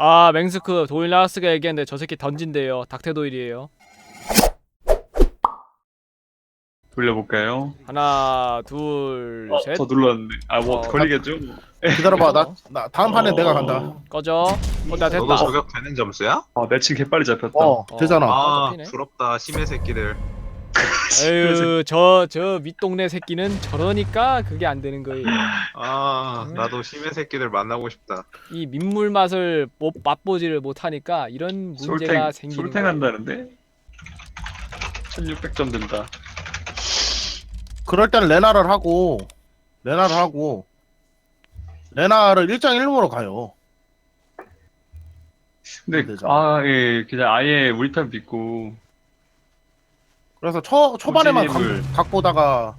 아 맹스크 도일 라스가 얘기했는데 저 새끼 던진대요. 닥테 도일이에요. 돌려볼까요? 하나 둘 어, 셋. 눌렀는데 아뭐 어, 걸리겠죠? 기다려봐. 나, 나 다음 판에 내가 간다. 꺼져. 어나 됐다. 너도 저격 되는 점수야? 아 내친 개빨리 잡혔다. 어 되잖아. 아 잡히네. 부럽다. 심해 새끼들 에휴 저저 밑동네 새끼는 저러니까 그게 안 되는 거예요. 아 나도 심해 새끼들 만나고 싶다. 이 민물 맛을 못 맛보지를 못하니까 이런 문제가 솔탱 생기는 솔탱 거예요. 한다는데? 1600점 된다. 그럴 땐 레나를 하고 레나를 하고 레나를 1장 1무로 가요. 근데 되죠. 아예 그냥 아예 우리 편 믿고 그래서 초, 초반에만 고집을. 각, 각 보다가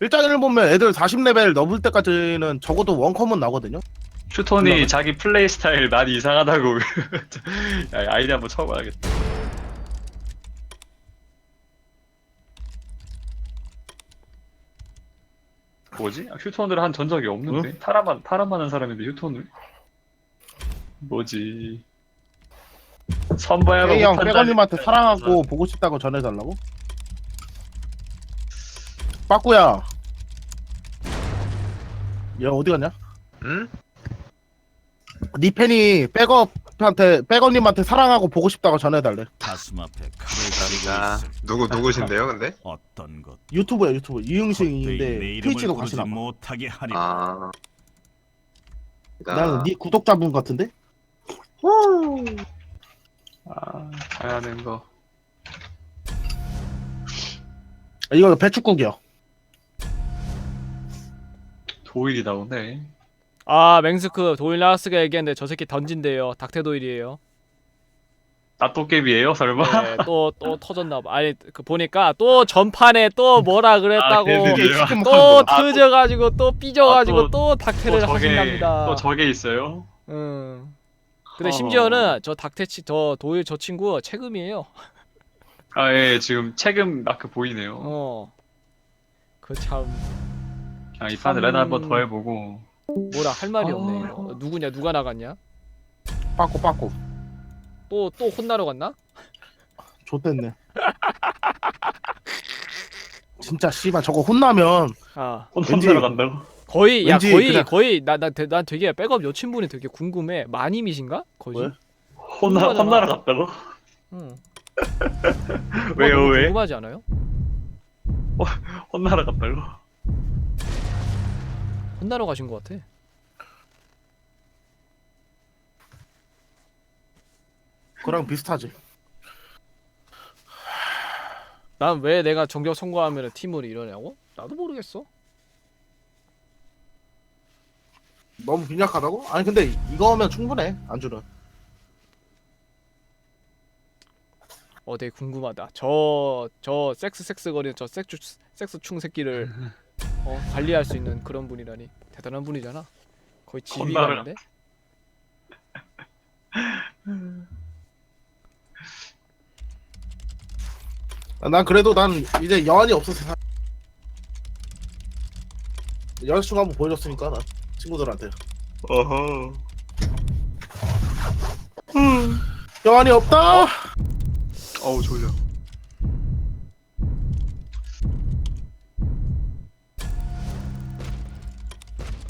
1장 1 보면 애들 40레벨 넘을 때까지는 적어도 원컴은 나거든요 슈톤이 올라가. 자기 플레이 스타일 많이 이상하다고 야, 아이디 한번 쳐봐야겠다 뭐지? 아, 휴톤을 한 전적이 없는데 타라만 타라만 한 사람인데 휴톤을 뭐지? 선봐야 A형 빼건님한테 사랑하고 보고 싶다고 전해달라고? 빠꾸야. 얘 어디 갔냐? 응? 니 팬이 백업한테 백업님한테 사랑하고 보고 싶다고 전해달래. 가슴 앞에 칼을 감사합니다. 가리고 있을 누구 누구신데요 근데? 어떤 것. 유튜브야 유튜브. 이름을 트위치도 가시나 봐. 못하게 하리. 아. 나는 네 구독자분 같은데? 아, 잘하는 거. 아, 이거 배축국이요 도일이 나오네. 아 맹스크 도일 라스가 얘기했는데 저 새끼 던진대요 닥테 도일이에요 나또깨비예요 설마? 네, 또 또 터졌나 봐 아니 그 보니까 또 전판에 또 뭐라 그랬다고 아, 이게 걔들이요? 치킨 또 아, 트져가지고 또 삐져가지고 아, 또- 또 또 닥테를 저게 하신답니다 또 저게 있어요? 응. 근데 어. 심지어는 저 닥테치 저 도일 저 친구 책임이에요. 아 예, 지금 책임 마크 보이네요. 어. 그 참 아, 이 판을 참- 레나 한번 더 해보고. 뭐라 할 말이 아. 없네. 어, 누구냐 누가 나갔냐? 빠꾸 빠꾸 또 또 혼나러 갔나? 좋댔네 진짜 씨발 저거 혼나면 아 왠지- 혼자러 간다고? 거의 야 왠지 거의 그냥- 거의 나 나 난 되게 백업 여친분이 되게 궁금해. 마님이신가? 거의. 왜? 혼나. 혼나러 갔다고? 응. 왜요 너무 왜? 궁금하지 않아요? 혼나러 갔다고? 혼나러 가신 것 같아. 그랑 비슷하지 난 왜 내가 정적 선고하면 팀을 이러냐고? 나도 모르겠어. 너무 빈약하다고? 아니 근데 이거 하면 충분해 안주는 어 되게 궁금하다. 저 저 섹스 섹스 거리는 저 섹스 섹스 충 새끼를 어, 관리할 수 있는 그런 분이라니 대단한 분이잖아. 거의. 아닌데. 아, 난 그래도 난 이제 여한이 없어서 사... 여자친구 한번 보여줬으니까 난 친구들한테 어허. 여한이 없다 어우 졸려.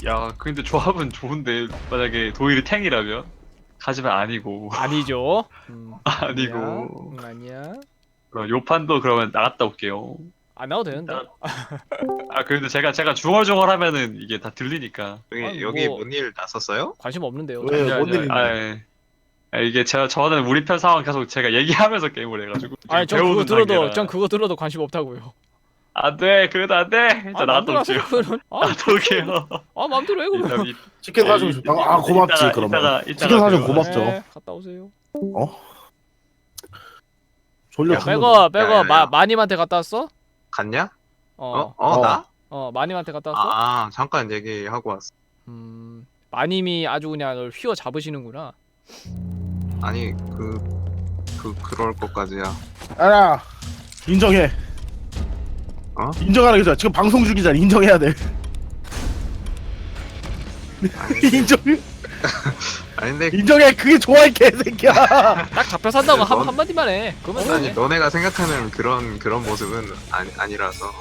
야, 근데 조합은 좋은데 만약에 도일이 탱이라면 하지만 아니고 아니죠. 음, 아니고 아니야. 응, 아니야. 그럼 요 판도 그러면 나갔다 올게요. 안 나와도 되는데. 아 그래도 제가 제가 중얼중얼 하면은 이게 다 들리니까. 여기 아니, 여기 뭐- 뭔일 났었어요? 관심 없는데요. 왜? 아니, 뭔 아니, 일인데? 아, 예. 아, 이게 제가 저는 우리 편 상황 계속 제가 얘기하면서 게임을 해가지고. 아니 전 지금 그거 배우는 들어도 단계라. 전 그거 들어도 관심 없다고요. 안 돼, 그래도 안 돼. 진짜 아, 올게요. 하세요, 그거는. 아, 나갔다 올게요. 아 마음대로 해 이따, 그러면. 이- 치킨 사주면 이- 좋다 아 고맙지 이따가- 그러면 이따가- 이따가 치킨 사주면. 고맙죠 네, 갔다 오세요. 졸려 야, 마 야. 마님한테 갔다 왔어? 갔냐? 어. 어? 어, 어. 나? 어 마님한테 갔다 왔어? 아 잠깐 얘기하고 왔어 음 마님이 아주 그냥 널 휘어 잡으시는구나. 아니 그... 그 그럴 것까지야 알아 인정해 어? 게 좋아 지금 방송 중이잖아 인정해야 돼 인정 아닌데 인정해 그게 좋아 이 개새끼야 딱 잡혀 산다고 한 넌- 한마디만 해. 그러면 아니 돼. 너네가 생각하는 그런 그런 모습은 아니, 아니라서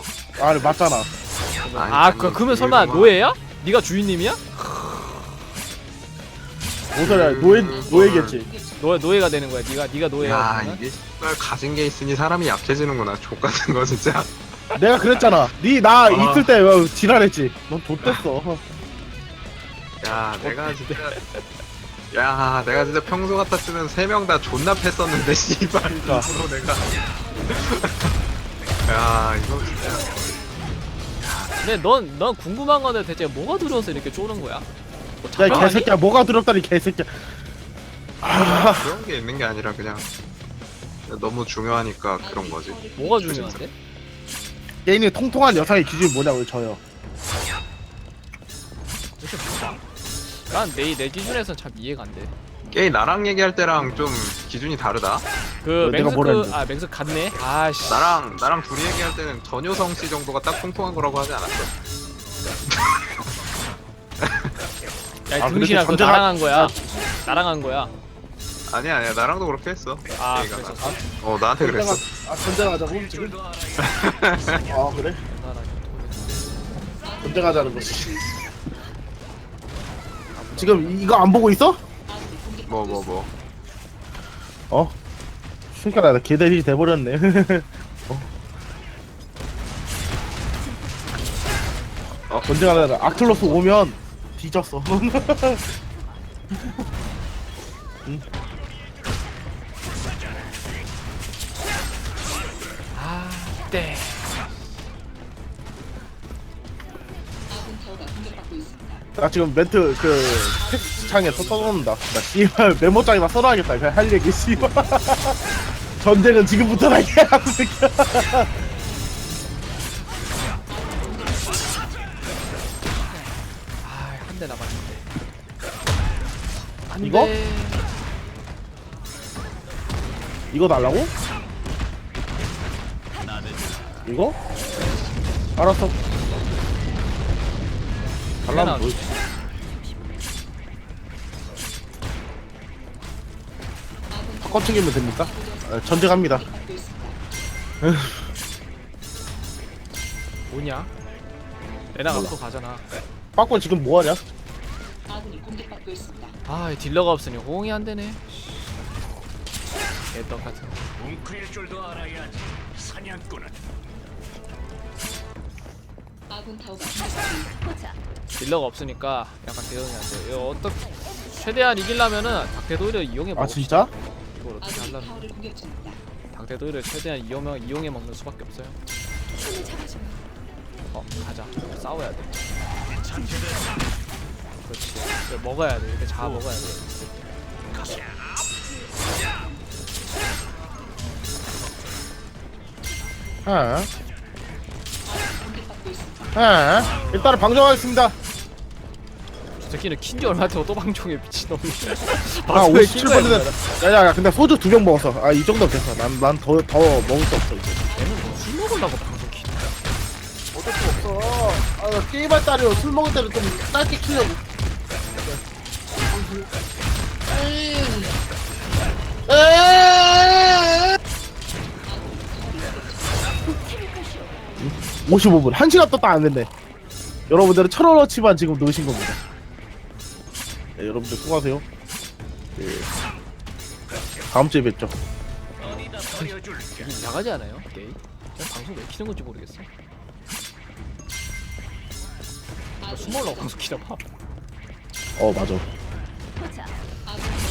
아 맞잖아 아니, 아, 아니, 그 그러면 설마 그거만- 노예야? 네가 주인님이야? 뭔 소리야 노예 노예겠지 노예 노예가 되는 거야. 네가 네가 노예야. 야 그러면? 이게 정말 가진 게 있으니 사람이 약해지는구나 족 같은 거 진짜 내가 그랬잖아 니 나 아. 있을 때 어, 지랄했지 넌 좆됐어 야 내가 진짜 야 내가 진짜 평소 같았으면 세 명 다 존나 팼었는데 씨발 그러니까. 일부러 내가 야 이거 진짜 근데 넌 넌 궁금한 건데 대체 뭐가 두려워서 이렇게 쪼는 거야? 뭐 야이 자평하니? 개새끼야 뭐가 두렵다니 개새끼야 그런 게 있는 게 아니라 그냥 너무 중요하니까 그런 거지 뭐가 중요한데? 게임이 통통한 여성의 기준이 뭐냐고요 저요 뭐야? 난내 내 기준에선 참 이해가 안 돼. 게이 나랑 얘기할 때랑 좀 기준이 다르다 그 어, 내가 맹스크 뭐라 했는데? 아 맹스크 같네. 아씨. 나랑 나랑 둘이 얘기할 때는 전효성 씨 정도가 딱 통통한 거라고 하지 않았어 야 아, 등신아 그거 그래도 나랑 한 거야. 아. 나랑 한 거야. 아니야 아니야. 나랑도 그렇게 했어. 아 얘가 그래서 나- 어 나한테 그랬어. 아 전쟁하자고? 지금? 아 그래? 전쟁하자는 거지. 지금 이- 이거 안 보고 있어? 뭐 뭐 뭐. 어? 순간에 나 개대리 돼버렸네. 어? 전쟁하자 아틀로스 오면 뒤졌어. 아 나 지금 멘트 그 텍스트 창에서 써놓는다 나 씨발 메모장에다 써놔야겠다 그냥 할 얘기 씨발 전쟁은 지금부터다 이 새끼야 아 한 대 남았는데. 안 이거? 돼. 이거 달라고? 이거? 알았어 달라면 뭐 챙기면 됩니까? 아, 전쟁합니다 뭐냐? 레나가 몰라. 앞으로 가잖아. 빠꾸 지금 뭐하냐? 아, 이 딜러가 없으니 호응이 안 되네. 개떡 같은. 거. 웅크릴 줄도 알아야지. 사냥꾼은 아군 타워가. 딜러가 없으니까 약간 대응이 안 돼. 이거 어떻게 최대한 이기려면은 닥테도이를 이용해. 아 진짜? 이걸 어떻게 하려면. 닥테도이를 최대한 이용해 이용해 먹는 수밖에 없어요. 어, 가자. 싸워야 돼. 그렇지. 이거 먹어야 돼. 이렇게 잡아 먹어야 돼. 아, 공격받고 있습니다. 아, 일단은 방정하겠습니다 저 새끼는 킨지 얼마 전에 또 방송에 미친놈이. 아 방송에 킨 거야, 57% 이거. 됐 야야야 근데 소주 두 병 먹었어. 아 이 정도 됐어 난 난 더 더 먹을 수 없어 이제. 얘는 뭐술 먹으려고 방송 킨 어쩔 수 없어. 아 게임할 때로 술 먹을 때는 좀 짧게 키려고. 음, 55분. 1시간 떴다 안 됐네. 여러분들은 천원어치만 지금 넣으신 겁니다 네, 여러분들 수고하세요 네. 다음 주에 뵙죠 이상하지 않아요? 게임? 그냥 방송 왜 키는 건지 모르겠어. 나술 먹으려고 방송 키나 봐. 어 맞아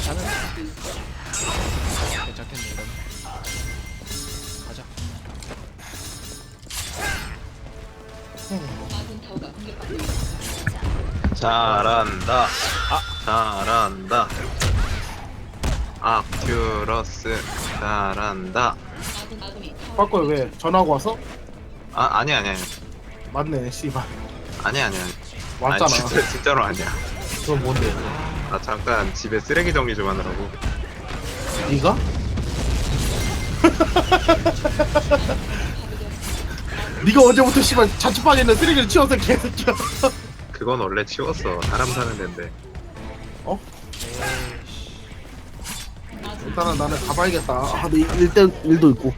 나는 괜찮겠네 이건. 가자. 잘한다 잘한다. 아큐러스 잘한다. 공격 왜? 전화하고 왔어? 아 아니 아니 아니. 맞네 씨발. 아니 아니 아니. 왔잖아. 아니, 진짜, 진짜로 아니야. 그건 뭔데? 나 잠깐 집에 쓰레기 정리 좀 하느라고. 네가? 네가 언제부터 씨발 자취방에 있는 쓰레기를 치워서 개새끼야 그건 원래 치웠어. 사람 사는 데인데 일단은 나는 가봐야겠다. 아, 내 일단 일도 있고.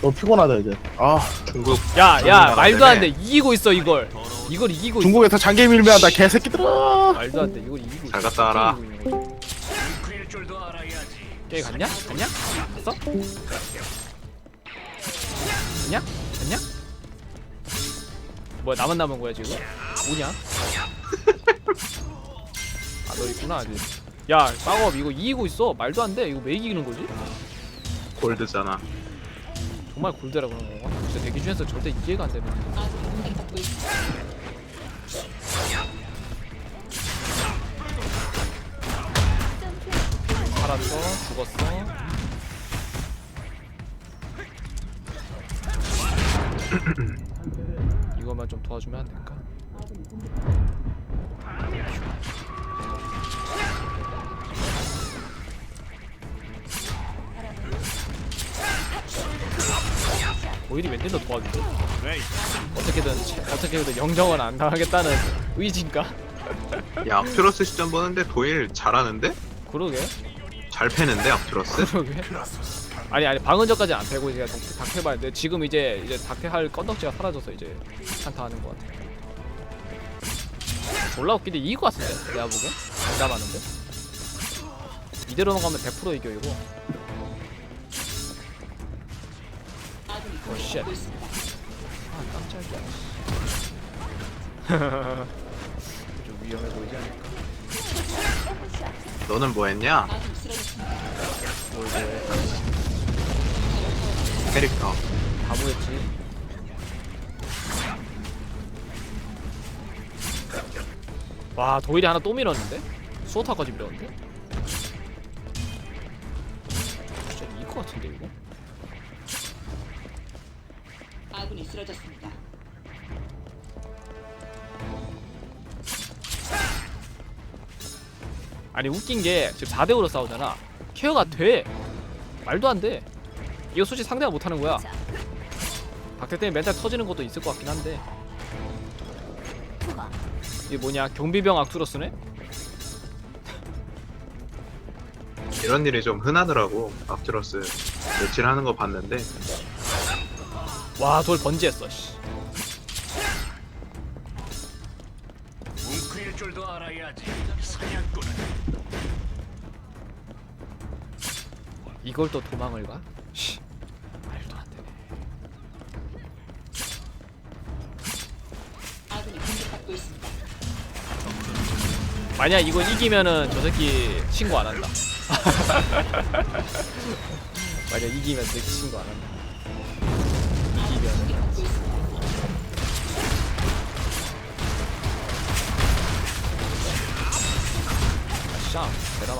너무 피곤하다 이제. 아 중국 야, 야, 말도 안 돼. 이기고 있어 이걸. 이걸 이기고 있어. 중국에서 장기 밀매한다 개새끼들아. 말도 안 돼. 이걸 이기고 잘 있어. 갔다 와라. 게임 갔냐? 갔냐? 갔어? 갔냐? 갔냐? 뭐야 나만 남은 거야 지금? 뭐냐? 아 너 있구나 아직 야 쌍업 이거 이기고 있어 말도 안돼 이거 왜 이기는 거지? 골드잖아. 정말 골드라 그런 건가? 진짜 대기 중에서 절대 이해가 안 있습니다. 살았어 죽었어 이거만 좀 도와주면 안 될까? 오일이 웬일로 도와주지? 어떻게든 어떻게든 영정은 안 당하겠다는 의지인가? 야 앞트러스 시점 보는데 도일 잘하는데? 그러게. 잘 패는데 앞트러스? 그러게. 아니 아니 방은저까지 안 패고 이제 닥- 닥해봤는데 지금 이제 이제 닥해할 건덕지가 사라져서 이제 한타하는 것 같아. 졸라 웃긴데 이길 것 같은데? 내가 보기엔? 안 남았는데? 이대로만 가면 100% 이겨 이거 오, 쉣. 아 깜짝이야 좀 위험해 보이지 않을까 너는 뭐 했냐? 뭐 이제 캐릭터. 다 모였지 와 도일이 하나 또 밀었는데? 수호타까지 밀었는데? 진짜 것 같은데 이거? 아군이 쓰러졌습니다. 아니 웃긴 게 지금 4대5로 싸우잖아. 케어가 돼. 말도 안돼. 이거 솔직히 상대가 못하는 거야. 박태 때문에 멘탈 터지는 것도 있을 것 같긴 한데. 이게 뭐냐? 경비병 악투러스네? 이런 일이 좀 흔하더라고. 앞트러스. 며칠 하는 거 봤는데 와 돌 번지했어 씨. 뭉클 줄도 알아야지. 사냥꾼은 이걸 또 도망을 가? 씨, 말도 안 되네. 아군이 공격받고 있습니다. 만약 이거 이기면은 저 새끼 신고 안 한다. 만약 이기면 저 새끼 신고 안 한다. 공격받고 있습니다.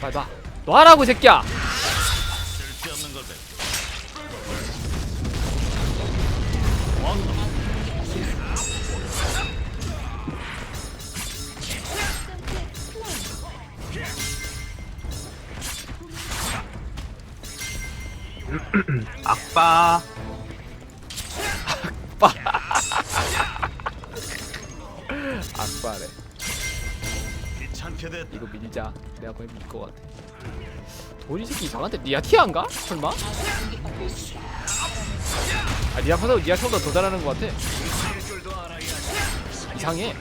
빨리 놔. 놔라고 이 새끼야. 거의 밀것 같아. 도리 새끼 이상한데 니아티아인가? 설마? 아 니아파도 니아티아보다 더 잘하는 것 같아. 이상해.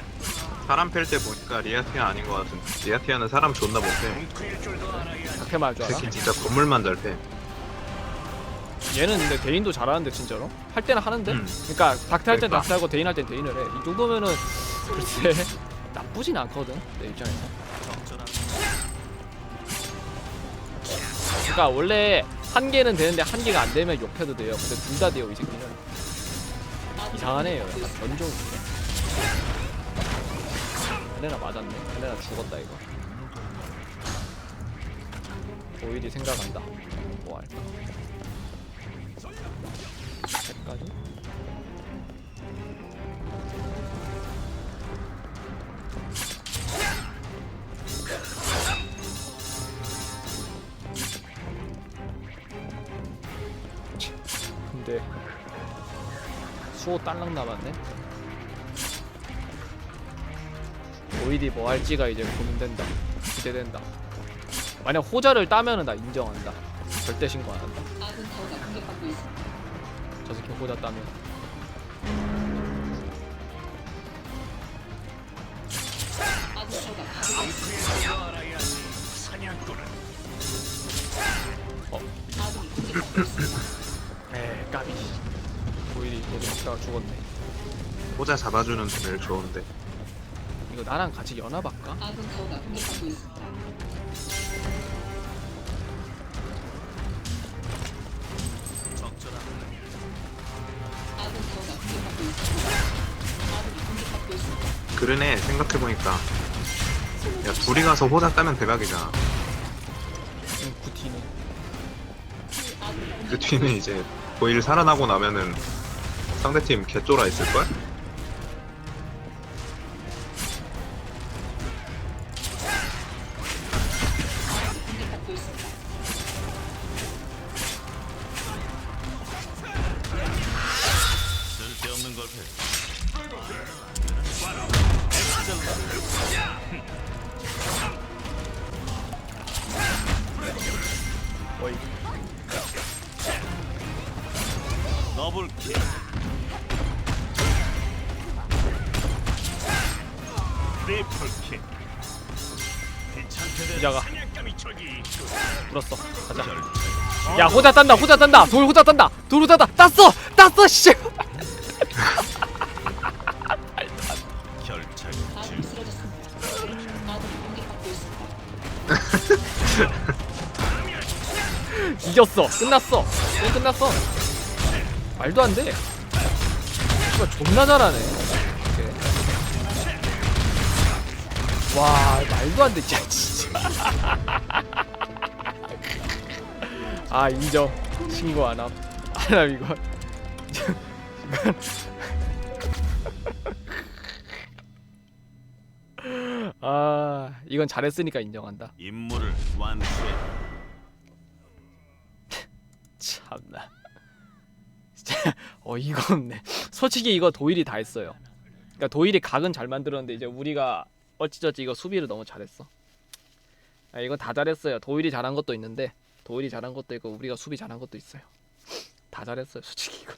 사람 팰 때 보니까 리아티아 아닌 것 같은데 리아티아는 사람 존나 못해. 뭉클 줄도 알아야지. 그렇게 말할 줄 알아? 특히 진짜 건물만 잘 패. 얘는 근데 대인도 잘하는데 진짜로? 할 때는 하는데? 음. 그러니까 닥터 할땐 그러니까. 닥터 하고 대인 할 땐 대인을 해. 이 정도면은 글쎄 나쁘진 않거든 내 입장에서. 그러니까 원래 한 개는 되는데 한 개가 안 되면 욕해도 돼요. 근데 둘 다 돼요 이 새끼는. 이상하네요. 약간 변종이. 헬레나 맞았네. 헬레나 죽었다 이거. 오일이 생각한다. 뭐 할까? 색까지? 수호 딸랑 남았네. 오일이 뭐 할지가 이제 고민된다. 기대된다. 만약 호자를 따면은 나 인정한다. 절대 신고 안 한다. 저 새끼 호자 따면. 아 먹다가 죽었네. 호자 잡아주는 제일 좋은데. 이거 나랑 같이 연합 할까? 아군 타워가 공격받고 있습니다. 적절한 아군 타워가 공격받고 있습니다. 아군이 공격받고 있습니다. 그러네 생각해보니까. 야 둘이 가서 호자 따면 대박이잖아. 음, 구티는. 아군이 그 뒤는 이제 보일 살아나고 나면은 상대팀 개쫄아 있을걸? 불었어. 가자. 결- 야 호자 딴다 호자 딴다. 돌 호자 딴다. 돌 호자 딴다 땄어! 땄어 씨. 이겼어. 끝났어. 게임 끝났어. 말도 안돼. 씨발 존나 잘하네. 이렇게. 와 말도 안돼. 진짜 아 인정. 신고 안함. 안함 이거. 아 이건 잘했으니까 인정한다. 임무를 완수해. 참나. 진짜 어이가 없네. 솔직히 이거 도일이 다 했어요. 그러니까 도일이 각은 잘 만들었는데 이제 우리가 어찌저찌 이거 수비를 너무 잘했어. 아, 이건 다 잘했어요. 도일이 잘한 것도 있는데 도일이 잘한 것도 있고 우리가 수비 잘한 것도 있어요. 다 잘했어요 솔직히 이건.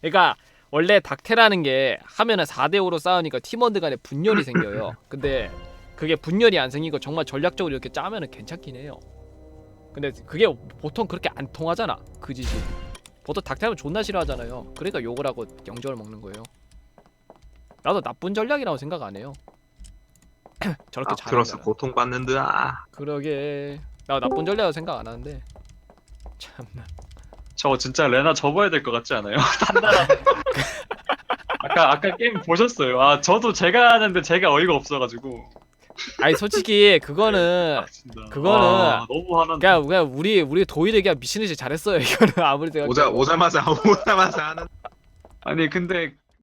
그러니까 원래 닥테라는 게 하면은 4대 5로 싸우니까 팀원들 간에 분열이 생겨요. 근데 그게 분열이 안 생기고 정말 전략적으로 이렇게 짜면은 괜찮긴 해요. 근데 그게 보통 그렇게 안 통하잖아 그 짓이 보통 닥터하면 존나 싫어하잖아요. 그러니까 욕을 하고 영점을 먹는 거예요. 나도 나쁜 전략이라고 생각 안 해요. 저렇게 아, 들어서 잘하면 고통받는다. 그러게 나 나쁜 전략이라고 생각 안 하는데 참나 저 진짜 레나 접어야 될 것 같지 않아요? 단단한. 아까 아까 게임 보셨어요? 아 저도 제가 하는데 제가 어이가 없어가지고. 아니 솔직히 그거는 아, 진짜. 그거는 아, 너무 화난. 그냥 그냥 우리 우리 도일이 그냥 미친듯이 잘했어요 이거는 아무리 생각 오자 오자마자 오자마자 하는. 아니 근데